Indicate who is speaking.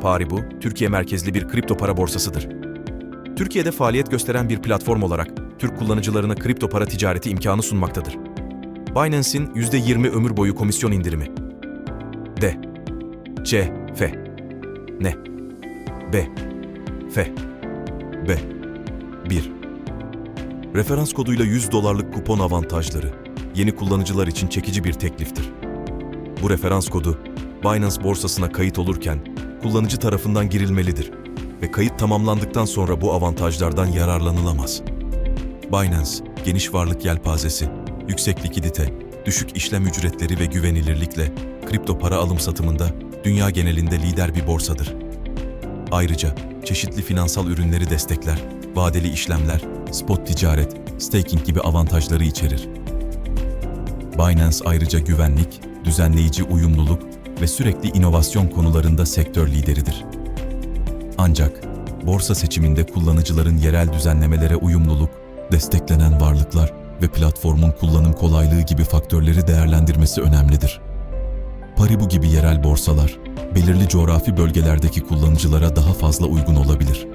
Speaker 1: Paribu, Türkiye merkezli bir kripto para borsasıdır. Türkiye'de faaliyet gösteren bir platform olarak Türk kullanıcılarına kripto para ticareti imkanı sunmaktadır. Binance'in %20 ömür boyu komisyon indirimi. D. C. F. N. B. F. B. 1. Referans koduyla 100 dolarlık kupon avantajları yeni kullanıcılar için çekici bir tekliftir. Bu referans kodu Binance borsasına kayıt olurken kullanıcı tarafından girilmelidir ve kayıt tamamlandıktan sonra bu avantajlardan yararlanılamaz. Binance, geniş varlık yelpazesi, yüksek likidite, düşük işlem ücretleri ve güvenilirlikle kripto para alım satımında dünya genelinde lider bir borsadır. Ayrıca çeşitli finansal ürünleri destekler, vadeli işlemler, spot ticaret, staking gibi avantajları içerir. Binance ayrıca güvenlik, düzenleyici uyumluluk ve sürekli inovasyon konularında sektör lideridir. Ancak borsa seçiminde kullanıcıların yerel düzenlemelere uyumluluk, desteklenen varlıklar ve platformun kullanım kolaylığı gibi faktörleri değerlendirmesi önemlidir. Paribu gibi yerel borsalar, belirli coğrafi bölgelerdeki kullanıcılara daha fazla uygun olabilir.